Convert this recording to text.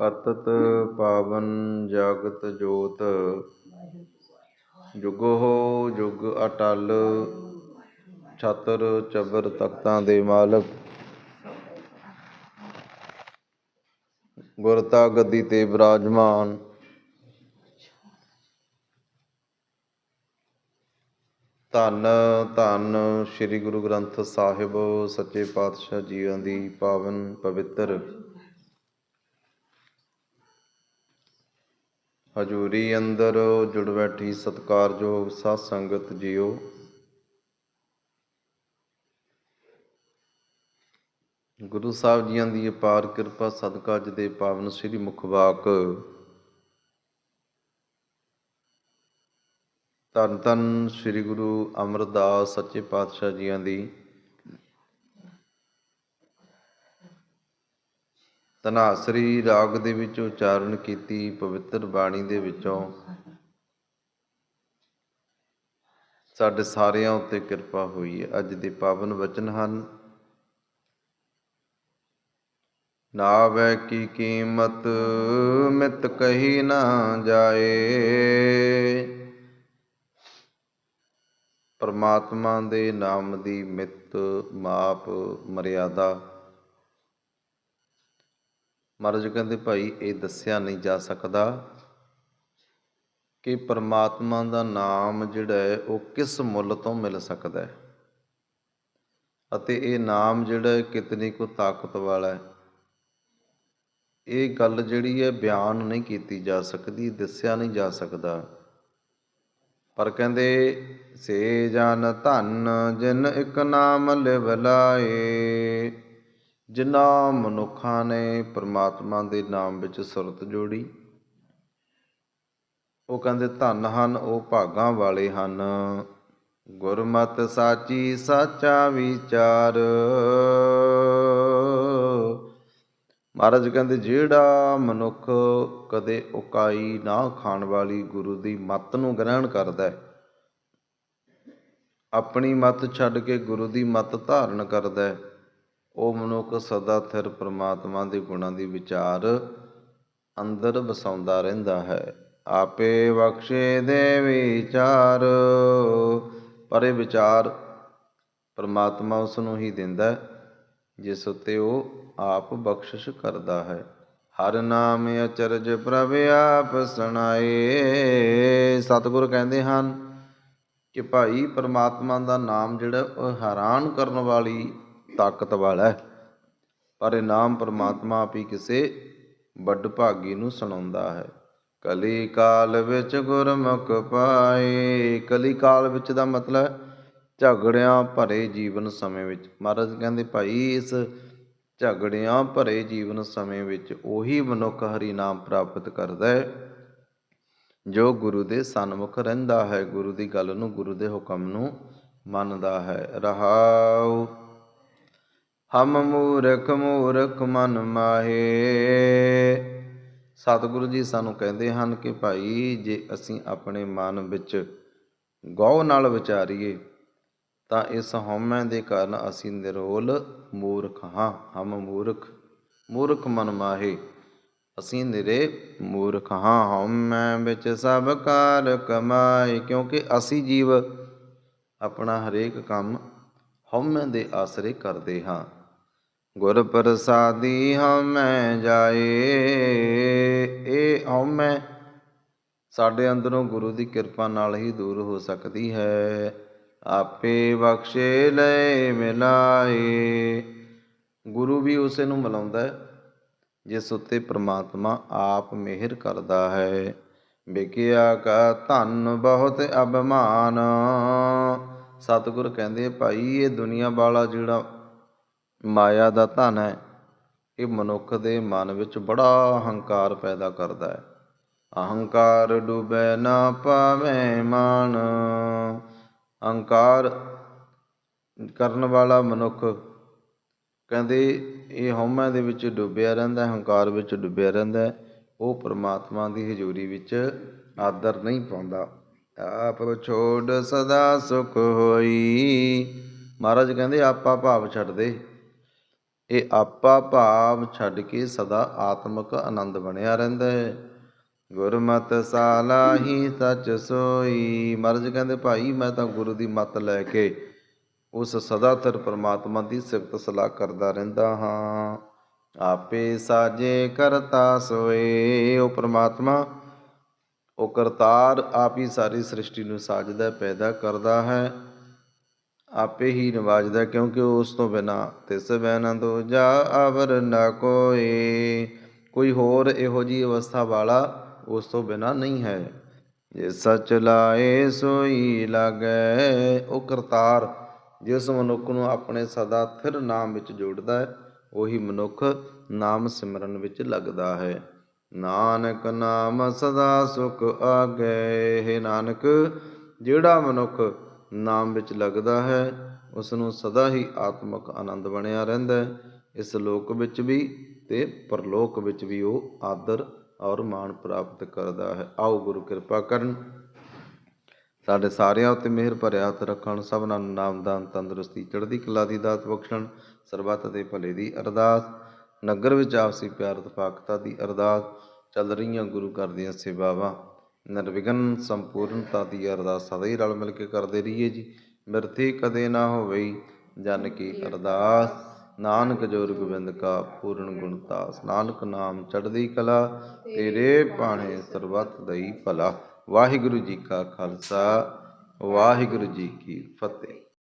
ਪਤਤ ਪਾਵਨ ਜਗਤ ਜੋਤ। ਜੁਗੋ ਜੁਗ ਅਟਲ, ਛਤਰ ਚਬਰ ਤਖਤਾਂ ਦੇ ਮਾਲਕ। ਗੁਰਤਾ ਗੱਦੀ ਤੇ ਵਿਰਾਜਮਾਨ ਧੰਨ ਧੰਨ ਸ੍ਰੀ ਗੁਰੂ ਗ੍ਰੰਥ ਸਾਹਿਬ, ਸੱਚੇ ਪਾਤਸ਼ਾਹ ਜੀਆਂ ਦੀ ਪਾਵਨ ਪਵਿੱਤਰ। ਹਜੂਰੀ ਅੰਦਰ ਜੁੜ ਬੈਠੀ ਸਤਿਕਾਰਯੋਗ ਸਾਧ ਸੰਗਤ ਜੀਓ। ਗੁਰੂ ਸਾਹਿਬ ਜੀਆਂ ਦੀ ਅਪਾਰ ਕਿਰਪਾ ਸਦਕਾ ਅੱਜ ਦੇ ਪਾਵਨ ਸ੍ਰੀ ਮੁਖਵਾਕ ਧੰਨ ਧੰਨ ਸ੍ਰੀ ਗੁਰੂ ਅਮਰਦਾਸ ਸੱਚੇ ਪਾਤਸ਼ਾਹ ਜੀਆਂ ਦੀ। ਧਨਾਸਰੀ ਰਾਗ ਦੇ ਵਿੱਚ ਉਚਾਰਨ ਕੀਤੀ ਪਵਿੱਤਰ ਬਾਣੀ ਦੇ ਵਿੱਚੋਂ ਸਾਡੇ ਸਾਰਿਆਂ ਉੱਤੇ ਕਿਰਪਾ ਹੋਈ ਹੈ। ਅੱਜ ਦੇ ਪਾਵਨ ਵਚਨ ਹਨ ਨਾਵੈ ਕੀ ਕੀਮਤ ਮਿਤ ਕਹੀ ਨਾ ਜਾਏ। ਪਰਮਾਤਮਾ ਦੇ ਨਾਮ ਦੀ ਮਿਤ ਮਾਪ ਮਰਿਆਦਾ ਮਹਾਰਾਜ ਕਹਿੰਦੇ, ਭਾਈ, ਇਹ ਦੱਸਿਆ ਨਹੀਂ ਜਾ ਸਕਦਾ ਕਿ ਪਰਮਾਤਮਾ ਦਾ ਨਾਮ ਜਿਹੜਾ ਹੈ, ਉਹ ਕਿਸ ਮੁੱਲ ਤੋਂ ਮਿਲ ਸਕਦਾ ਹੈ? ਅਤੇ ਇਹ ਨਾਮ ਜਿਹੜਾ ਹੈ, ਕਿਤਨੀ ਕੋ ਤਾਕਤ ਵਾਲਾ ਹੈ? ਇਹ ਗੱਲ ਜਿਹੜੀ ਹੈ, ਬਿਆਨ ਨਹੀਂ ਕੀਤੀ ਜਾ ਸਕਦੀ, ਦੱਸਿਆ ਨਹੀਂ ਜਾ ਸਕਦਾ। ਪਰ ਕਹਿੰਦੇ, ਸੇ ਜਨ ਧਨ ਜਿਨ ਇੱਕ ਨਾਮ ਲਿਵ ਲਾਏ ਜਿਨ੍ਹਾਂ ਮਨੁੱਖਾਂ ਨੇ ਪ੍ਰਮਾਤਮਾ ਦੇ ਨਾਮ ਵਿੱਚ ਸੁਰਤ ਜੋੜੀ। ਉਹ ਕਹਿੰਦੇ, ਧੰਨ ਹਨ, ਉਹ ਭਾਗਾਂ ਵਾਲੇ ਹਨ। ਗੁਰਮਤ ਸਾਚੀ, ਸਾਚਾ ਵਿਚਾਰ। ਮਹਾਰਾਜ ਕਹਿੰਦੇ, ਜਿਹੜਾ ਮਨੁੱਖ ਕਦੇ ਉਕਾਈ ਨਾ ਖਾਣ ਵਾਲੀ ਗੁਰੂ ਦੀ ਮੱਤ ਨੂੰ ਗ੍ਰਹਿਣ ਕਰਦਾ ਹੈ, ਆਪਣੀ ਮੱਤ ਛੱਡ ਕੇ ਗੁਰੂ ਦੀ ਮੱਤ ਧਾਰਨ ਕਰਦਾ ਹੈ ਉਹ ਮਨੁੱਖ ਸਦਾ ਥਿਰ ਪ੍ਰਮਾਤਮਾ ਦੇ ਗੁਣਾਂ ਦੀ ਵਿਚਾਰ ਅੰਦਰ ਵਸਾਉਂਦਾ ਰਹਿੰਦਾ ਹੈ। ਆਪੇ ਬਖਸ਼ੇ ਦੇ ਵਿਚਾਰ, ਪਰ ਇਹ ਵਿਚਾਰ ਪਰਮਾਤਮਾ ਉਸ ਨੂੰ ਹੀ ਦਿੰਦਾ ਜਿਸ ਉਤੇ ਉਹ ਆਪ ਬਖਸ਼ਿਸ਼ ਕਰਦਾ ਹੈ। ਹਰ ਨਾਮ ਅਚਰਜ ਪ੍ਰਭ ਆਪ ਸੁਣਾਏ। ਸਤਿਗੁਰ ਕਹਿੰਦੇ ਹਨ ਕਿ ਭਾਈ ਪਰਮਾਤਮਾ ਦਾ ਨਾਮ ਜਿਹੜਾ ਉਹ ਹੈਰਾਨ ਕਰਨ ਵਾਲੀ ਤਾਕਤ ਵਾਲਾ ਹੈ। ਪਰ ਇਨਾਮ ਪਰਮਾਤਮਾ ਆਪ ਹੀ ਕਿਸੇ ਵੱਡ ਭਾਗੀ ਨੂੰ ਸੁਣਾਉਂਦਾ ਹੈ। ਕਲੀ ਕਾਲ ਵਿੱਚ ਗੁਰਮੁਖ ਪਾਏ। ਕਲੀ ਕਾਲ ਵਿੱਚ ਦਾ ਮਤਲਬ ਝਗੜਿਆਂ ਭਰੇ ਜੀਵਨ ਸਮੇਂ ਵਿੱਚ। ਮਹਾਰਾਜ ਕਹਿੰਦੇ ਭਾਈ, ਇਸ ਝਗੜਿਆਂ ਭਰੇ ਜੀਵਨ ਸਮੇਂ ਵਿੱਚ ਉਹੀ ਮਨੁੱਖ ਹਰੀ ਨਾਮ ਪ੍ਰਾਪਤ ਕਰਦਾ ਹੈ, ਜੋ ਗੁਰੂ ਦੇ ਸਨਮੁਖ ਰਹਿੰਦਾ ਹੈ। ਗੁਰੂ ਦੀ ਗੱਲ ਨੂੰ, ਗੁਰੂ ਦੇ ਹੁਕਮ ਨੂੰ ਮੰਨਦਾ ਹੈ। ਰਹਾਉ ਹਮ ਮੂਰਖ ਮੂਰਖ ਮਨ ਮਾਹੇ। ਸਤਿਗੁਰੂ ਜੀ ਸਾਨੂੰ ਕਹਿੰਦੇ ਹਨ ਕਿ ਭਾਈ, ਜੇ ਅਸੀਂ ਆਪਣੇ ਮਨ ਵਿੱਚ ਗੌ ਨਾਲ ਵਿਚਾਰੀਏ, ਤਾਂ ਇਸ ਹਉਮੈ ਦੇ ਕਾਰਨ ਅਸੀਂ ਨਿਰੋਲ ਮੂਰਖ ਹਾਂ। ਹਮ ਮੂਰਖ ਮੂਰਖ ਮਨ ਮਾਹੇ। ਅਸੀਂ ਨਿਰੇ ਮੂਰਖ ਹਾਂ। ਹਉਮੈ ਵਿੱਚ ਸਭ ਕਾਰ ਕਮਾਏ, ਕਿਉਂਕਿ ਅਸੀਂ ਜੀਵ ਆਪਣਾ ਹਰੇਕ ਕੰਮ ਹਉਮੈ ਦੇ ਆਸਰੇ ਕਰਦੇ ਹਾਂ। ਗੁਰ ਪ੍ਰਸਾਦੀ ਹਉਮੈ ਜਾਏ ਇਹ ਹਉਮੈ। ਸਾਡੇ ਅੰਦਰੋਂ ਗੁਰੂ ਦੀ ਕਿਰਪਾ ਨਾਲ ਹੀ ਦੂਰ ਹੋ ਸਕਦੀ ਹੈ। ਆਪੇ ਬਖਸ਼ੇ ਲੈ ਮਿਲਾਏ। ਗੁਰੂ ਵੀ ਉਸੇ ਨੂੰ ਮਿਲਾਉਂਦਾ ਹੈ, ਜਿਸ ਉੱਤੇ ਪ੍ਰਮਾਤਮਾ ਆਪ ਮਿਹਰ ਕਰਦਾ ਹੈ। ਵਿਕਿਆ ਕਾ ਧਨ ਬਹੁਤ ਅਭਮਾਨ। ਸਤਿਗੁਰ ਕਹਿੰਦੇ ਭਾਈ, ਇਹ ਦੁਨੀਆ ਵਾਲਾ ਜਿਹੜਾ ਮਾਇਆ ਦਾ ਧਨ ਹੈ, ਇਹ ਮਨੁੱਖ ਦੇ ਮਨ ਵਿੱਚ ਬੜਾ ਹੰਕਾਰ ਪੈਦਾ ਕਰਦਾ ਹੈ। ਅਹੰਕਾਰ ਡੁਬੈ ਨਾ ਪਾਵੇਂ ਮਾਨ ਅਹੰਕਾਰ ਕਰਨ ਵਾਲਾ ਮਨੁੱਖ ਕਹਿੰਦੇ ਇਹ ਹਉਮੈ ਦੇ ਵਿੱਚ ਡੁੱਬਿਆ ਰਹਿੰਦਾ ਹੰਕਾਰ ਵਿੱਚ ਡੁੱਬਿਆ ਰਹਿੰਦਾ ਉਹ ਪ੍ਰਮਾਤਮਾ ਦੀ ਹਜ਼ੂਰੀ ਵਿੱਚ ਆਦਰ ਨਹੀਂ ਪਾਉਂਦਾ। ਆਪ ਛੋੜ ਸਦਾ ਸੁਖ ਹੋਈ। ਮਹਾਰਾਜ ਕਹਿੰਦੇ, ਆਪਾ ਭਾਵ ਛੱਡ ਦੇ। ਇਹ ਆਪਾ ਭਾਵ ਛੱਡ ਕੇ ਸਦਾ ਆਤਮਿਕ ਆਨੰਦ ਬਣਿਆ ਰਹਿੰਦਾ ਹੈ। ਗੁਰਮਤਿ ਸਾਲਾਹੀ ਸੱਚ ਸੋਈ। ਮਰਜ ਕਹਿੰਦੇ, ਭਾਈ, ਮੈਂ ਤਾਂ ਗੁਰੂ ਦੀ ਮਤ ਲੈ ਕੇ ਉਸ ਸਦਾ ਸਰ ਪਰਮਾਤਮਾ ਦੀ ਸਿਫਤ ਸਲਾਹ ਕਰਦਾ ਰਹਿੰਦਾ ਹਾਂ। ਆਪੇ ਸਾਜੇ ਕਰਤਾ ਸੋਏ। ਉਹ ਪਰਮਾਤਮਾ, ਉਹ ਕਰਤਾਰ ਆਪ ਹੀ ਸਾਰੀ ਸ੍ਰਿਸ਼ਟੀ ਨੂੰ ਸਾਜਦਾ, ਪੈਦਾ ਕਰਦਾ ਹੈ। ਆਪੇ ਹੀ ਨਿਵਾਜਦਾ ਕਿਉਂਕਿ ਉਸ ਤੋਂ ਬਿਨਾ ਤਿਸ ਬਿਨਾ ਦੂਜਾ ਅਵਰ ਨਾ ਕੋਈ ਕੋਈ ਹੋਰ ਇਹੋ ਜੀ ਅਵਸਥਾ ਵਾਲਾ ਉਸ ਤੋਂ ਬਿਨਾ ਨਹੀਂ ਹੈ। ਜੇ ਸਚ ਲਾਏ ਸੋਈ ਲਾਗੈ, ਉਹ ਕਰਤਾਰ ਜਿਸ ਮਨੁੱਖ ਨੂੰ ਆਪਣੇ ਸਦਾ ਥਿਰ ਨਾਮ ਵਿੱਚ ਜੋੜਦਾ ਹੈ, ਉਹੀ ਮਨੁੱਖ ਨਾਮ ਸਿਮਰਨ ਵਿੱਚ ਲੱਗਦਾ ਹੈ। ਨਾਨਕ ਨਾਮ ਸਦਾ ਸੁਖ ਆਗੈ, ਹੈ ਨਾਨਕ, ਜਿਹੜਾ ਮਨੁੱਖ ਨਾਮ ਵਿੱਚ ਲੱਗਦਾ ਹੈ ਉਸ ਨੂੰ ਸਦਾ ਹੀ ਆਤਮਿਕ ਆਨੰਦ ਬਣਿਆ ਰਹਿੰਦਾ ਹੈ। ਇਸ ਲੋਕ ਵਿੱਚ ਵੀ ਤੇ ਪਰਲੋਕ ਵਿੱਚ ਵੀ ਉਹ ਆਦਰ ਔਰ ਮਾਣ ਪ੍ਰਾਪਤ ਕਰਦਾ ਹੈ। ਆਓ ਗੁਰੂ ਕਿਰਪਾ ਕਰਨ। ਸਾਡੇ ਸਾਰਿਆਂ ਉੱਤੇ ਮਿਹਰ ਭਰਿਆ ਹੱਥ ਰੱਖਣ, ਸਭਨਾਂ ਨੂੰ ਨਾਮਦਾਨ ਤੰਦਰੁਸਤੀ, ਚੜ੍ਹਦੀ ਕਲਾ ਦੀ ਦਾਤ ਬਖਸ਼ਣ, ਸਰਬੱਤ ਦੇ ਭਲੇ ਦੀ ਅਰਦਾਸ। ਨਗਰ ਵਿੱਚ ਆਪਸੀ ਪਿਆਰ ਤਪਾਕਤਾ ਦੀ ਅਰਦਾਸ। ਚੱਲ ਰਹੀਆਂ ਗੁਰੂ ਘਰ ਦੀਆਂ ਸੇਵਾਵਾਂ। ਨਿਰਵਿਘਨ ਸੰਪੂਰਨਤਾ ਦੀ ਅਰਦਾਸ ਸਦਾ ਹੀ ਰਲ ਮਿਲ ਕੇ ਕਰਦੇ ਰਹੀਏ ਜੀ। ਮਿਰਥੇ ਕਦੇ ਨਾ ਹੋਵੇ ਜਨ ਕੀ ਅਰਦਾਸ। ਨਾਨਕ ਜੋਰ ਗੋਬਿੰਦ ਕਾ ਪੂਰਨ ਗੁਣਤਾਸ ਨਾਨਕ ਨਾਮ ਚੜ੍ਹਦੀ ਕਲਾ, ਤੇਰੇ ਬਾਣੇ ਸਰਬੱਤ ਦਈ ਭਲਾ। ਵਾਹਿਗੁਰੂ ਜੀ ਕਾ ਖਾਲਸਾ, ਵਾਹਿਗੁਰੂ ਜੀ ਕੀ ਫਤਿਹ।